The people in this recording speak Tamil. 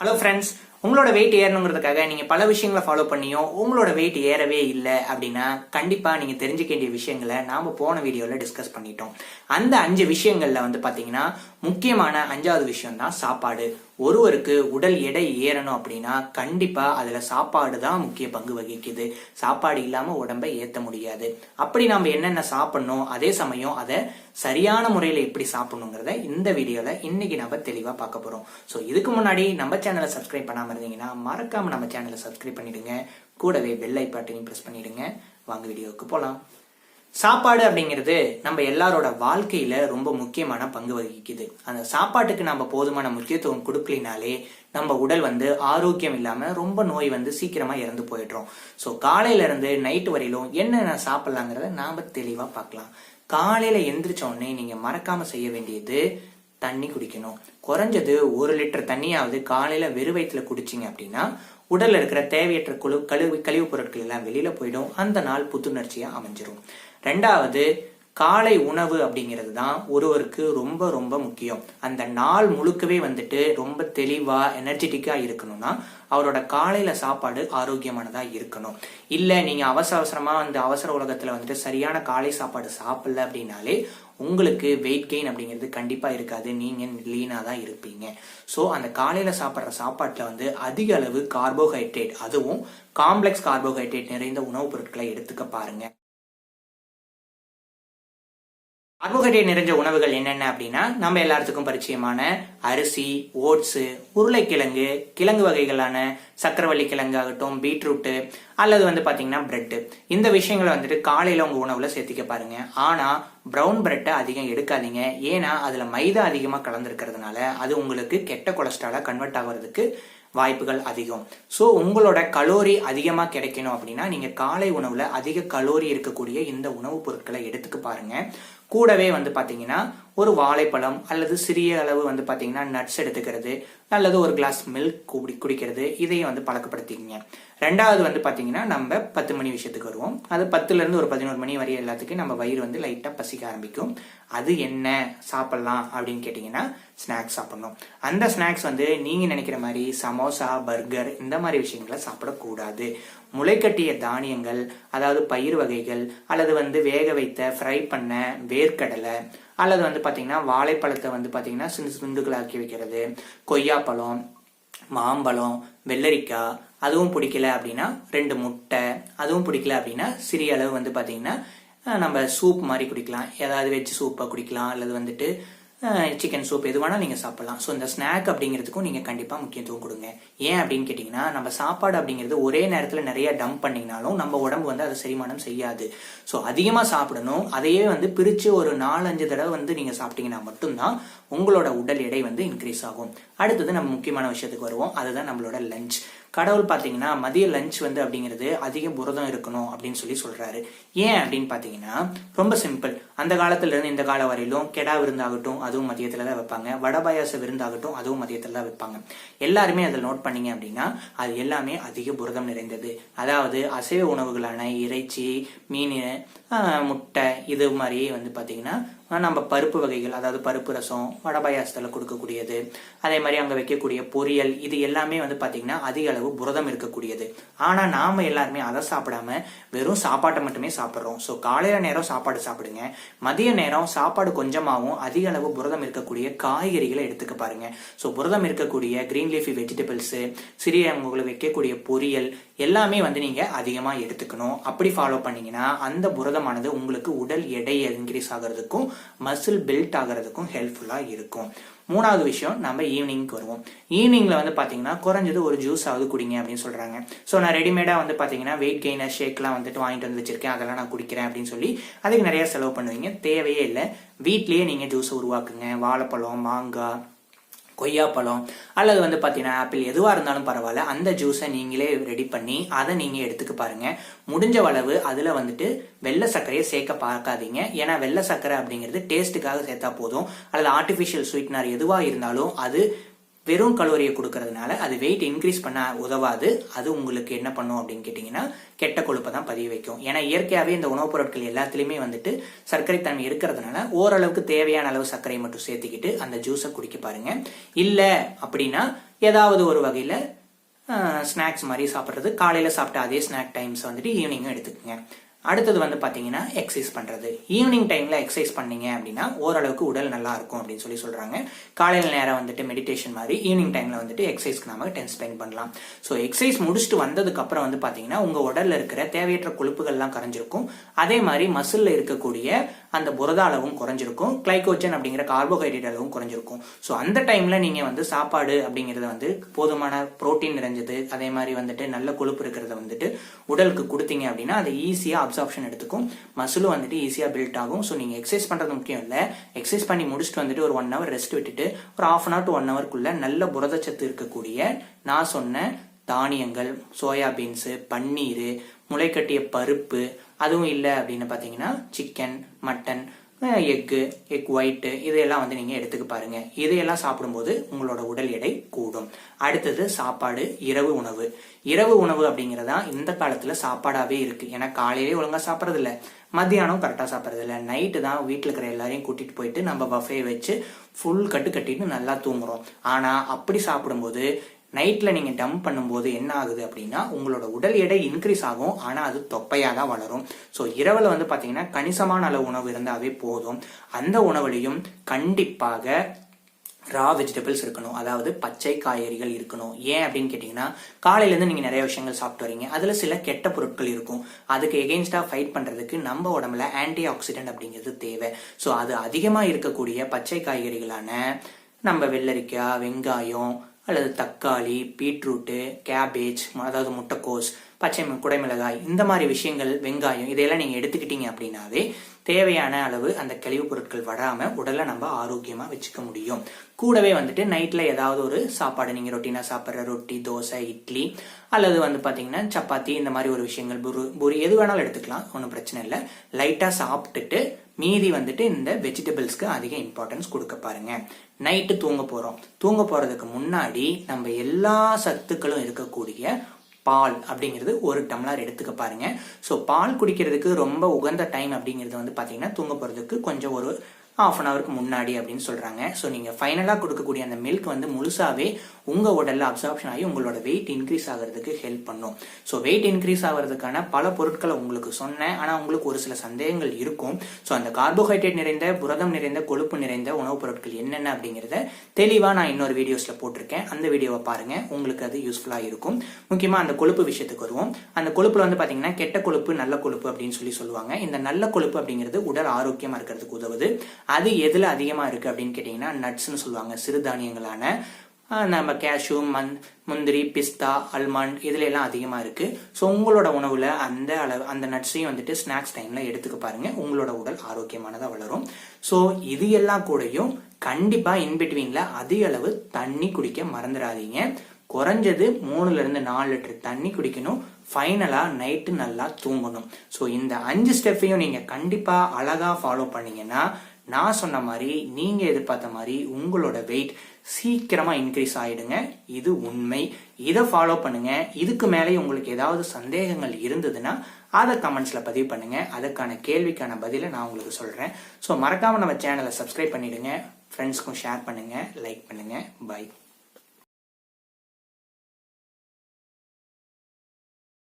ஹலோ ஃப்ரெண்ட்ஸ் உங்களோட வெயிட் ஏறணுங்கிறதுக்காக நீங்க பல விஷயங்களை ஃபாலோ பண்ணியும் உங்களோட வெயிட் ஏறவே இல்லை அப்படின்னா கண்டிப்பா நீங்க தெரிஞ்சுக்க வேண்டிய விஷயங்களை நாம போன வீடியோவில் டிஸ்கஸ் பண்ணிட்டோம். அந்த அஞ்சு விஷயங்கள்ல வந்து பாத்தீங்கன்னா முக்கியமான அஞ்சாவது விஷயம் தான் சாப்பாடு. ஒருவருக்கு உடல் எடை ஏறணும் அப்படின்னா கண்டிப்பாக அதில் சாப்பாடு தான் முக்கிய பங்கு வகிக்குது. சாப்பாடு இல்லாமல் உடம்பை ஏற்ற முடியாது. அப்படி நாம் என்னென்ன சாப்பிடணும் அதே சமயம் அதை சரியான முறையில் எப்படி சாப்பிடணுங்கிறத இந்த வீடியோவில் இன்னைக்கு நம்ம தெளிவாக பார்க்க போகிறோம் ஸோ இதுக்கு முன்னாடி நம்ம சேனலை சப்ஸ்கிரைப் பண்ணாமல் இருந்தீங்கன்னா மறக்காமல் நம்ம சேனலை சப்ஸ்கிரைப் பண்ணிடுங்க. கூடவே பெல் ஐப்பாட்டையும் ப்ரெஸ் பண்ணிடுங்க. வாங்க வீடியோவுக்கு போகலாம் சாப்பாடு அப்படிங்கிறது நம்ம எல்லாரோட வாழ்க்கையில ரொம்ப முக்கியமான பங்கு வகிக்குது. அந்த சாப்பாட்டுக்கு நம்ம போதுமான முக்கியத்துவம் கொடுக்கலினாலே நம்ம உடல் வந்து ஆரோக்கியம் இல்லாம ரொம்ப நோய் வந்து சீக்கிரமா இறந்து போயிடுறோம். ஸோ காலையில இருந்து நைட்டு வரையிலும் என்னென்ன சாப்பிடலாங்கிறத நாம தெளிவா பார்க்கலாம். காலையில எந்திரிச்ச உடனே நீங்க மறக்காம செய்ய வேண்டியது தண்ணி குடிக்கணும். குறைஞ்சது ஒரு லிட்டர் தண்ணியாவது காலையில வெறு வயிற்றுல குடிச்சிங்க அப்படின்னா உடல்ல இருக்கிற தேவையற்ற குழு கழிவு கழிவுப் பொருட்கள் எல்லாம் வெளியில போயிடும். அந்த நாள் புத்துணர்ச்சியா அமைஞ்சிரும். ரெண்டாவது காலை உணவு அப்படிங்கிறது தான் ஒருவருக்கு ரொம்ப ரொம்ப முக்கியம். அந்த நாள் முழுக்கவே வந்துட்டு ரொம்ப தெளிவா எனர்ஜெட்டிக்கா இருக்கணும்னா அவரோட காலையில சாப்பாடு ஆரோக்கியமானதா இருக்கணும். இல்ல நீங்க அவசர அவசரமா அந்த அவசர உலகத்துல வந்துட்டு சரியான காலை சாப்பாடு சாப்பிடல அப்படின்னாலே உங்களுக்கு வெயிட் கெயின் அப்படிங்கிறது கண்டிப்பா இருக்காது. நீங்க லீனா தான் இருப்பீங்க. ஸோ அந்த காலையில சாப்பிட்ற சாப்பாட்டுல வந்து அதிக அளவு கார்போஹைட்ரேட் அதுவும் காம்ப்ளெக்ஸ் கார்போஹைட்ரேட் நிறைந்த உணவுப் பொருட்களை எடுத்துக்க பாருங்க. கார்போஹைட்ரேட் நிறைஞ்ச உணவுகள் என்னென்ன அப்படின்னா நம்ம எல்லாத்துக்கும் பரிச்சயமான அரிசி ஓட்ஸு உருளைக்கிழங்கு கிழங்கு வகைகளான சக்கரவள்ளி கிழங்கு ஆகட்டும் பீட்ரூட்டு அல்லது வந்து பார்த்தீங்கன்னா பிரெட்டு. இந்த விஷயங்களை வந்துட்டு காலையில் உங்கள் உணவில் சேர்த்திக்க பாருங்க. ஆனால் ப்ரௌன் பிரெட்டை அதிகம் எடுக்காதீங்க. ஏன்னா அதில் மைதா அதிகமாக கலந்துருக்கிறதுனால அது உங்களுக்கு கெட்ட கொலஸ்ட்ராலாக கன்வெர்ட் ஆகிறதுக்கு வாய்ப்புகள் அதிகம். ஸோ உங்களோட கலோரி அதிகமாக கிடைக்கணும் அப்படின்னா நீங்கள் காலை உணவில் அதிக கலோரி இருக்கக்கூடிய இந்த உணவுப் பொருட்களை எடுத்துக்க பாருங்கள் கூடவே வந்து பார்த்தீங்கன்னா ஒரு வாழைப்பழம் அல்லது சிறிய அளவு வந்து பார்த்தீங்கன்னா நட்ஸ் எடுத்துக்கிறது அல்லது ஒரு கிளாஸ் மில்க் குடி குடிக்கிறது இதையும் வந்து பழக்கப்படுத்திக்கிங்க. ரெண்டாவது வந்து பார்த்தீங்கன்னா நம்ம பத்து மணி விஷயத்துக்கு வருவோம். அது பத்துலேருந்து ஒரு பதினோரு மணி வரை எல்லாத்துக்கும் நம்ம வயிறு வந்து லைட்டாக பசிக்க ஆரம்பிக்கும். அது என்ன? சாப்பிட்லாம் அப்படின்னு கேட்டிங்கன்னா ஸ்நாக்ஸ் சாப்பிட்ணும். அந்த ஸ்நாக்ஸ் வந்து நீங்கள் நினைக்கிற மாதிரி சமோசா பர்கர் இந்த மாதிரி விஷயங்களை சாப்பிடக்கூடாது. முளைக்கட்டிய தானியங்கள் அதாவது பயிர் வகைகள் அல்லது வந்து வேக வைத்த ஃப்ரை பண்ண வேர்க்கடலை அல்லது வந்து பார்த்தீங்கன்னா வாழைப்பழத்தை வந்து பார்த்தீங்கன்னா சின்ன துண்டுகளாக்கி வைக்கிறது. கொய்யாப்பழம் மாம்பழம் வெள்ளரிக்காய் அதுவும் பிடிக்கல அப்படின்னா ரெண்டு முட்டை அதுவும் பிடிக்கல அப்படின்னா சிறிய அளவு வந்து பார்த்தீங்கன்னா நம்ம சூப் மாதிரி குடிக்கலாம். ஏதாவது வெஜ் சூப்பை குடிக்கலாம் அல்லது வந்துட்டு சிக்கன் சூப் எது வேணால் நீங்கள் சாப்பிடலாம். ஸோ இந்த ஸ்நாக் அப்படிங்கிறதுக்கும் நீங்கள் கண்டிப்பாக முக்கியத்துவம் கொடுங்க. ஏன் அப்படின்னு கேட்டிங்கன்னா நம்ம சாப்பாடு அப்படிங்கிறது ஒரே நேரத்தில் நிறைய டம்ப் பண்ணிங்கனாலும் நம்ம உடம்பு வந்து அதை செரிமானம் செய்யாது. ஸோ அதிகமாக சாப்பிடணும். அதையே வந்து பிரித்து ஒரு நாலஞ்சு தடவை வந்து நீங்கள் சாப்பிட்டீங்கன்னா மட்டும்தான் உங்களோட உடல் எடை வந்து இன்க்ரீஸ் ஆகும். அடுத்தது நம்ம முக்கியமான விஷயத்துக்கு வருவோம். அதுதான் நம்மளோட லஞ்ச் கடவுள் பார்த்தீங்கன்னா மதிய லஞ்ச் வந்து அப்படிங்கிறது அதிக புரதம் இருக்கணும் அப்படின்னு சொல்லி சொல்றாரு. ஏன் அப்படின்னு பார்த்தீங்கன்னா ரொம்ப சிம்பிள் அந்த காலத்துல இருந்து இந்த காலம் வரையிலும் கெடா விருந்தாகட்டும் அதுவும் மதியத்துல தான் வைப்பாங்க. வடபாயாச விருந்தாகட்டும் அதுவும் மதியத்துல தான் வைப்பாங்க. எல்லாருமே அதில் நோட் பண்ணீங்க அப்படின்னா அது எல்லாமே அதிக புரதம் நிறைந்தது. அதாவது அசைவ உணவுகளான இறைச்சி மீன் முட்டை இது மாதிரி வந்து பார்த்தீங்கன்னா நம்ம பருப்பு வகைகள் அதாவது பருப்பு ரசம் வடபாயாசத்தில் கொடுக்கக்கூடியது அதே மாதிரி அங்கே வைக்கக்கூடிய பொரியல் இது எல்லாமே வந்து பார்த்தீங்கன்னா அதிக அளவு புரதம் இருக்கக்கூடியது. ஆனால் நாம் எல்லாருமே அதை சாப்பிடாம வெறும் சாப்பாட்டை மட்டுமே சாப்பிட்றோம். ஸோ காலையில நேரம் சாப்பாடு சாப்பிடுங்க. மதிய நேரம் சாப்பாடு கொஞ்சமாகவும் அதிக அளவு புரதம் இருக்கக்கூடிய காய்கறிகளை எடுத்துக்க பாருங்க. ஸோ புரதம் இருக்கக்கூடிய கிரீன் லீஃபி வெஜிடபிள்ஸு சிறிய அவங்களுக்கு வைக்கக்கூடிய பொரியல் எல்லாமே வந்து நீங்கள் அதிகமாக எடுத்துக்கணும். அப்படி ஃபாலோ பண்ணீங்கன்னா அந்த புரதமானது உங்களுக்கு உடல் எடை இன்க்ரீஸ் ஆகிறதுக்கும் மசில் பில்ட் ஆகிறதுக்கும் ஹெல்ப்ஃபுல்லாக இருக்கும். மூணாவது விஷயம் நம்ம ஈவினிங்க்கு வருவோம். ஈவினிங்ல வந்து பாத்தீங்கன்னா குறைஞ்சது ஒரு ஜூஸ் ஆகுது குடிங்க அப்படின்னு சொல்றாங்க. ஸோ நான் ரெடிமேடா வந்து பாத்தீங்கன்னா வெயிட் கெய்னர் ஷேக்லாம் வந்துட்டு வாங்கிட்டு வந்து வச்சிருக்கேன். அதெல்லாம் நான் குடிக்கிறேன் அப்படின்னு சொல்லி அதுக்கு நிறைய செலவு பண்ணுவீங்க. தேவையே இல்லை. வீட்லயே நீங்க ஜூஸ் உருவாக்குங்க. வாழைப்பழம் மாங்காய் கொய்யாப்பழம் அல்லது வந்து பார்த்தீங்கன்னா ஆப்பிள் எதுவாக இருந்தாலும் பரவாயில்ல அந்த ஜூஸை நீங்களே ரெடி பண்ணி அதை நீங்கள் எடுத்துக்க பாருங்கள் முடிஞ்ச அளவு அதில் வந்துட்டு வெள்ளை சர்க்கரையை சேர்க்க பார்க்காதீங்க. ஏன்னா வெள்ளை சர்க்கரை அப்படிங்கிறது டேஸ்ட்டுக்காக சேர்த்தா போதும். அல்லது ஆர்டிஃபிஷியல் ஸ்வீட்னர் எதுவாக இருந்தாலும் அது வெறும் கலோரியை கொடுக்கறதுனால அது வெயிட் இன்க்ரீஸ் பண்ண உதவாது. அது உங்களுக்கு என்ன பண்ணும் அப்படின்னு கேட்டிங்கன்னா கெட்ட கொழுப்பை தான் பதிய வைக்கும். ஏன்னா இயற்கையாகவே இந்த உணவுப் பொருட்கள் எல்லாத்துலேயுமே வந்துட்டு சர்க்கரை தன்மை இருக்கிறதுனால ஓரளவுக்கு தேவையான அளவு சர்க்கரை மட்டும் சேர்த்துக்கிட்டு அந்த ஜூஸை குடிக்க பாருங்க. இல்லை அப்படின்னா ஏதாவது ஒரு வகையில் ஸ்நாக்ஸ் மாதிரி சாப்பிட்றது. காலையில் சாப்பிட்ட அதே ஸ்நாக் டைம்ஸ் வந்துட்டு ஈவினிங்கும் எடுத்துக்கோங்க. அடுத்தது வந்து பார்த்தீங்கன்னா எக்ஸசைஸ் பண்ணுறது ஈவினிங் டைமில் எக்ஸசைஸ் பண்ணீங்க அப்படின்னா ஓரளவுக்கு உடல் நல்லா இருக்கும் அப்படின்னு சொல்லி சொல்கிறாங்க காலையில் நேரம் வந்துட்டு மெடிடேஷன் மாதிரி ஈவினிங் டைமில் வந்துட்டு எக்ஸசைஸ்க்கு நாம டைம் ஸ்பெண்ட் பண்ணலாம். ஸோ எக்ஸசைஸ் முடிச்சுட்டு வந்ததுக்கப்புறம் வந்து பார்த்தீங்கன்னா உங்கள் உடலில் இருக்கிற தேவையற்ற கொழுப்புகள்லாம் கரைஞ்சிருக்கும். அதே மாதிரி மசிலில் இருக்கக்கூடிய அந்த புரத அளவும் குறைஞ்சிருக்கும். கிளைகோஜன் அப்படிங்கிற கார்போஹைட்ரேட் அளவும் குறைஞ்சிருக்கும். ஸோ அந்த டைமில் நீங்கள் வந்து சாப்பாடு அப்படிங்கிறத வந்து போதுமான புரோட்டீன் நிறைஞ்சது அதே மாதிரி வந்துட்டு நல்ல கொழுப்பு இருக்கிறத வந்துட்டு உடலுக்கு கொடுத்தீங்க அப்படின்னா அது ஈஸியாக அப்சார்ப்ஷன் எடுத்துக்கும். மசிலும் வந்துட்டு ஈஸியாக பில்ட் ஆகும். ஸோ நீங்கள் எக்ஸசைஸ் பண்ணுறது முக்கியம் இல்லை. எக்ஸசைஸ் பண்ணி முடிச்சுட்டு வந்துட்டு ஒரு ஒன் ஹவர் ரெஸ்ட் விட்டுட்டு ஒரு half an hour to one ஹவர்க்குள்ளே நல்ல புரதச்சத்து இருக்கக்கூடிய நான் சொன்ன தானியங்கள் சோயாபீன்ஸு பன்னீர் முளைக்கட்டிய பருப்பு அதுவும் இல்லை அப்படின்னு பார்த்தீங்கன்னா chicken mutton egg egg white இதையெல்லாம் வந்து நீங்கள் எடுத்துக்க பாருங்க. இதையெல்லாம் சாப்பிடும்போது உங்களோட உடல் எடை கூடும். அடுத்தது சாப்பாடு இரவு உணவு. இரவு உணவு அப்படிங்கிறதா இந்த காலத்தில் சாப்பாடாகவே இருக்கு. ஏன்னா காலையிலே ஒழுங்காக சாப்பிட்றதில்ல. மத்தியானம் கரெக்டாக சாப்பிட்றதில்ல. நைட்டு தான் வீட்டில் இருக்கிற எல்லாரையும் கூட்டிட்டு போயிட்டு நம்ம பஃபே வச்சு ஃபுல் கட்டு கட்டிட்டு நல்லா தூங்குறோம். ஆனால் அப்படி சாப்பிடும்போது நைட்டில் நீங்கள் டம்ப் பண்ணும்போது என்ன ஆகுது அப்படின்னா உங்களோட உடல் எடை இன்க்ரீஸ் ஆகும். ஆனால் அது தொப்பையாக தான் வளரும். ஸோ இரவில் வந்து பார்த்தீங்கன்னா கணிசமான அளவு உணவு இருந்தாவே போதும். அந்த உணவுலையும் கண்டிப்பாக ரா வெஜிடபிள்ஸ் இருக்கணும். அதாவது பச்சை காய்கறிகள் இருக்கணும். ஏன் அப்படின்னு கேட்டிங்கன்னா காலையிலேருந்து நீங்கள் நிறைய விஷயங்கள் சாப்பிட்டு வரீங்க. அதில் சில கெட்ட பொருட்கள் இருக்கும். அதுக்கு எகெயின்ஸ்டாக ஃபைட் பண்ணுறதுக்கு நம்ம உடம்புல ஆன்டி ஆக்சிடென்ட் அப்படிங்கிறது தேவை. ஸோ அது அதிகமாக இருக்கக்கூடிய பச்சை காய்கறிகளான நம்ம வெள்ளரிக்காய் வெங்காயம் அல்லது தக்காளி பீட்ரூட்டு கேபேஜ் அதாவது முட்டைக்கோஸ் பச்சை குடைமிளகாய் இந்த மாதிரி விஷயங்கள் வெங்காயம் இதையெல்லாம் நீங்கள் எடுத்துக்கிட்டீங்க அப்படின்னாவே தேவையான அளவு அந்த கழிவுப் பொருட்கள் வராமல் உடலை நம்ம ஆரோக்கியமாக வச்சுக்க முடியும். கூடவே வந்துட்டு நைட்டில் ஏதாவது ஒரு சாப்பாடு நீங்கள் ரொட்டீனாக சாப்பிட்ற ரொட்டி தோசை இட்லி அல்லது வந்து பார்த்தீங்கன்னா சப்பாத்தி இந்த மாதிரி ஒரு விஷயங்கள் புரு பூரி எது வேணாலும் எடுத்துக்கலாம் ஒன்றும் பிரச்சனை இல்லை. லைட்டாக சாப்பிட்டுட்டு மீதி வந்துட்டு இந்த வெஜிடபிள்ஸ்க்கு அதிக இம்பார்ட்டன்ஸ் கொடுக்க பாருங்க. நைட்டு தூங்க போறோம். தூங்க போறதுக்கு முன்னாடி நம்ம எல்லா சத்துக்களும் இருக்கக்கூடிய பால் அப்படிங்கிறது ஒரு டம்ளர் எடுத்துக்க பாருங்க. ஸோ பால் குடிக்கிறதுக்கு ரொம்ப உகந்த டைம் அப்படிங்கிறது வந்து பார்த்தீங்கன்னா தூங்க போறதுக்கு கொஞ்சம் ஒரு ஆஃப் அன் ஹவருக்கு முன்னாடி அப்படின்னு சொல்றாங்க. ஸோ நீங்க ஃபைனலாக கொடுக்கக்கூடிய அந்த மில்க் வந்து முழுசாவே உங்க உடல்ல அப்சார்ப்ஷன் ஆகி உங்களோட வெயிட் இன்க்ரீஸ் ஆகிறதுக்கு ஹெல்ப் பண்ணும். ஸோ வெயிட் இன்க்ரீஸ் ஆகிறதுக்கான பல பொருட்களை உங்களுக்கு சொன்னேன். ஆனால் உங்களுக்கு ஒரு சில சந்தேகங்கள் இருக்கும். ஸோ அந்த கார்போஹைட்ரேட் நிறைந்த புரதம் நிறைந்த கொழுப்பு நிறைந்த உணவுப் பொருட்கள் என்னென்ன அப்படிங்கிறத தெளிவாக நான் இன்னொரு வீடியோஸில் போட்டிருக்கேன். அந்த வீடியோவை பாருங்க. உங்களுக்கு அது யூஸ்ஃபுல்லாக இருக்கும். முக்கியமாக அந்த கொழுப்பு விஷயத்துக்கு வருவோம். அந்த கொழுப்புல வந்து பார்த்தீங்கன்னா கெட்ட கொழுப்பு நல்ல கொழுப்பு அப்படின்னு சொல்லி சொல்லுவாங்க. இந்த நல்ல கொழுப்பு அப்படிங்கிறது உடல் ஆரோக்கியமாக இருக்கிறதுக்கு உதவுது. அது எதில் அதிகமாக இருக்குது அப்படின்னு கேட்டிங்கன்னா நட்ஸ்னு சொல்லுவாங்க சிறுதானியங்களான நம்ம கேஷ்யூ மந் முந்திரி பிஸ்தா அல்மண்ட் இதில் எல்லாம் அதிகமாக இருக்குது ஸோ உங்களோட உணவில் அந்த அளவு அந்த நட்ஸையும் வந்துட்டு ஸ்நாக்ஸ் டைமில் எடுத்துக்க பாருங்கள் உங்களோட உடல் ஆரோக்கியமானதாக வளரும். ஸோ இது எல்லாம் கூடயும் கண்டிப்பாக இன்பிட்வீனில் அதிக அளவு தண்ணி குடிக்க மறந்துடாதீங்க. குறைஞ்சது மூணுலேருந்து நாலு லிட்டர் தண்ணி குடிக்கணும். ஃபைனலாக நைட்டு நல்லா தூங்கணும். ஸோ இந்த அஞ்சு ஸ்டெப்பையும் நீங்கள் கண்டிப்பாக அழகாக ஃபாலோ பண்ணீங்கன்னா நான் சொன்ன மாதிரி நீங்க எதிர்பார்த்த மாதிரி உங்களோட வெயிட் சீக்கிரமா இன்க்ரீஸ் ஆயிடுங்க. இது உண்மை. இதை ஃபாலோ பண்ணுங்க. இதுக்கு மேலே உங்களுக்கு ஏதாவது சந்தேகங்கள் இருந்ததுன்னா அதை கமெண்ட்ஸ்ல பதிவு பண்ணுங்க. அதுக்கான கேள்விக்கான பதிலை நான் உங்களுக்கு சொல்றேன். ஸோ மறக்காம நம்ம சேனலை சப்ஸ்கிரைப் பண்ணிடுங்க. ஃப்ரெண்ட்ஸ்க்கும் ஷேர் பண்ணுங்க. லைக் பண்ணுங்க. பை